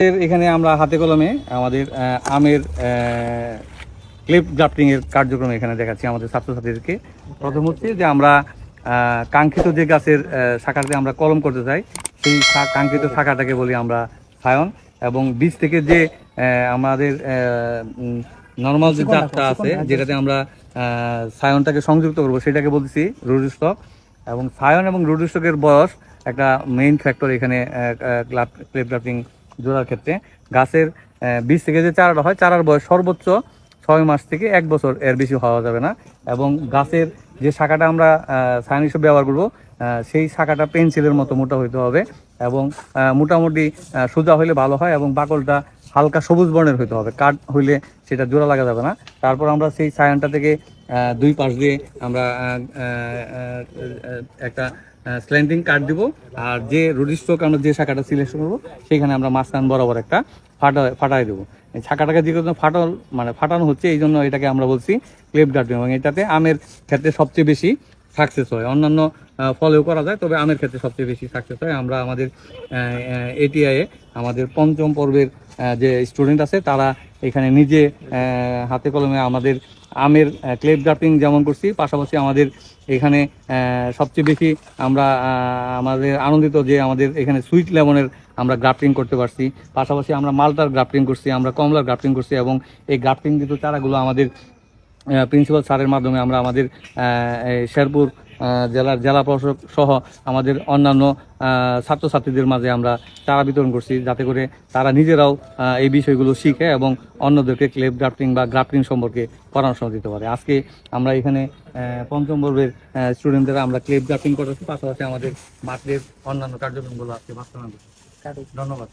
এর এখানে আমরা হাতে কলমে আমাদের আমের ক্লিপ গ্রাফটিং এর কার্যক্রম এখানে দেখাচ্ছি আমাদের ছাত্রছাত্রীদেরকে। প্রথম হচ্ছে যে আমরা কাঙ্ক্ষিত যে গাছের শাখাতে আমরা কলম করতে চাই সেই কাঙ্ক্ষিত শাখাটাকে বলি আমরা সায়ন এবং বীজ থেকে যে আমাদের নর্মাল যে জাতটা আছে যেটাতে আমরা সায়নটাকে সংযুক্ত করব সেটাকে বলতেছি রুডিস্টক এবং সায়ন এবং রুডিস্টকের বয়স একটা মেইন ফ্যাক্টর এখানে ক্লাব ক্লেপ গ্রাফটিং জোড়ার ক্ষেত্রে। গাছের বীজ থেকে যে চারাটা হয়, চারার বয়স সর্বোচ্চ ছয় মাস থেকে এক বছর এর বেশি হওয়া যাবে না। এবং গাছের যে শাখাটা আমরা সায়ন হিসেবে ব্যবহার করব সেই শাখাটা পেন্সিলের মতো মোটা হইতে হবে এবং মোটামুটি সোজা হইলে ভালো হয় এবং বাকলটা হালকা সবুজ বর্ণের হইতে হবে। কাঠ হইলে সেটা জোড়া লাগা যাবে না। তারপর আমরা সেই সায়নটা থেকে দুই পাশ দিয়ে আমরা একটা স্ল্যান্ডিং কাট দিব। আর যে রুডি স্ট্রোক আমরা যে শাখাটা সিলেকশন করব, সেখানে আমরা মাঝখান বরাবর একটা ফাটা ফাটাই দেবো। এই শাখাটাকে যে কোনো ফাটল মানে ফাটানো হচ্ছে, এই জন্য এটাকে আমরা বলছি ক্লেপ গার্ডিং এবং এটাতে আমের ক্ষেত্রে সবচেয়ে বেশি সাকসেস হয়। অন্যান্য ফলেও করা যায়, তবে আমের ক্ষেত্রে সবচেয়ে বেশি সাকসেস হয়। আমরা আমাদের এটিআই এ আমাদের পঞ্চম পর্বের যে স্টুডেন্ট আছে, তারা এখানে নিজে হাতে কলমে আমাদের আমের ক্লেপ গ্রাফটিং যেমন করছি, পাশাপাশি আমাদের এখানে সবচেয়ে বেশি আমরা আমাদের আনন্দিত যে আমাদের এখানে সুইট লেমনের আমরা গ্রাফটিং করতে পারছি। পাশাপাশি আমরা মালটার গ্রাফটিং করছি, আমরা কমলার গ্রাফটিং করছি এবং এই গ্রাফটিং দিত চারাগুলো আমাদের প্রিন্সিপাল স্যারের মাধ্যমে আমরা আমাদের শেরপুর জেলার জেলা প্রশাসক সহ আমাদের অন্যান্য ছাত্রছাত্রীদের মাঝে আমরা চারা বিতরণ করছি যাতে করে তারা নিজেরাও এই বিষয়গুলো শিখে এবং অন্যদেরকে ক্লেপ গ্রাফটিং বা গ্রাফটিং সম্পর্কে পরামর্শ দিতে পারে। আজকে আমরা এখানে পঞ্চম বর্গের স্টুডেন্টদের আমরা ক্লেপ গ্রাফটিং করেছি পাশাপাশি আমাদের মাঠের অন্যান্য কার্যক্রমগুলো আজকে বাস্তবায়ন করছি। ধন্যবাদ।